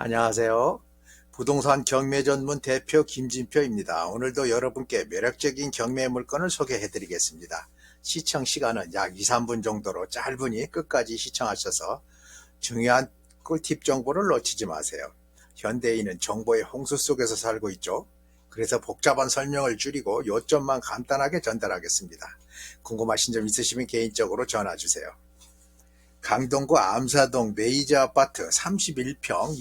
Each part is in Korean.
안녕하세요. 부동산 경매 전문 대표 김진표입니다. 오늘도 여러분께 매력적인 경매 물건을 소개해 드리겠습니다. 시청 시간은 약 2, 3분 정도로 짧으니 끝까지 시청하셔서 중요한 꿀팁 정보를 놓치지 마세요. 현대인은 정보의 홍수 속에서 살고 있죠. 그래서 복잡한 설명을 줄이고 요점만 간단하게 전달하겠습니다. 궁금하신 점 있으시면 개인적으로 전화 주세요. 강동구 암사동 메이저 아파트 31평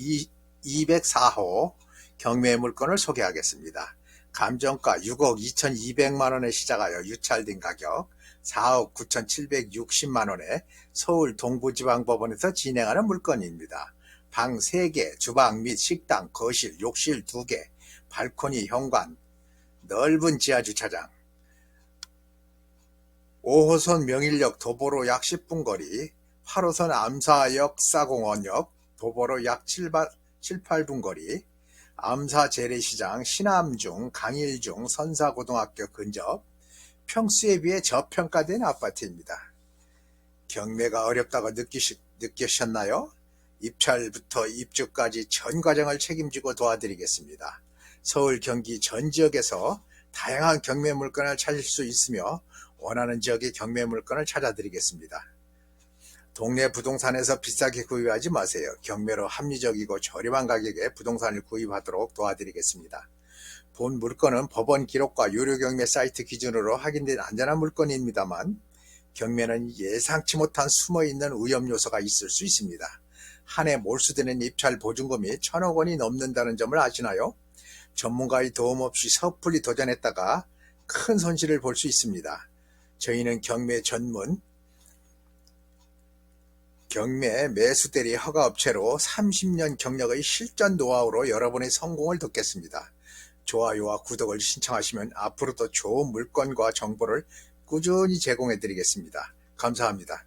204호 경매 물건을 소개하겠습니다. 감정가 6억 2,200만 원에 시작하여 유찰된 가격 4억 9,760만 원에 서울 동부지방법원에서 진행하는 물건입니다. 방 3개, 주방 및 식당, 거실, 욕실 2개, 발코니, 현관, 넓은 지하 주차장, 5호선 명일역 도보로 약 10분 거리, 8호선 암사역 사공원역, 도보로 약 7, 7 8분 거리, 암사 재래시장, 신암중, 강일중, 선사고등학교 근접, 평수에 비해 저평가된 아파트입니다. 경매가 어렵다고 느끼시, 느끼셨나요? 입찰부터 입주까지 전 과정을 책임지고 도와드리겠습니다. 서울, 경기 전 지역에서 다양한 경매 물건을 찾을 수 있으며 원하는 지역의 경매 물건을 찾아드리겠습니다. 동네 부동산에서 비싸게 구입하지 마세요. 경매로 합리적이고 저렴한 가격에 부동산을 구입하도록 도와드리겠습니다. 본 물건은 법원 기록과 유료 경매 사이트 기준으로 확인된 안전한 물건입니다만 경매는 예상치 못한 숨어 있는 위험 요소가 있을 수 있습니다. 한 해 몰수되는 입찰 보증금이 천억 원이 넘는다는 점을 아시나요? 전문가의 도움 없이 섣불리 도전했다가 큰 손실을 볼 수 있습니다. 저희는 경매 전문 경매 매수 대리 허가 업체로 30년 경력의 실전 노하우로 여러분의 성공을 돕겠습니다. 좋아요와 구독을 신청하시면 앞으로도 좋은 물건과 정보를 꾸준히 제공해 드리겠습니다. 감사합니다.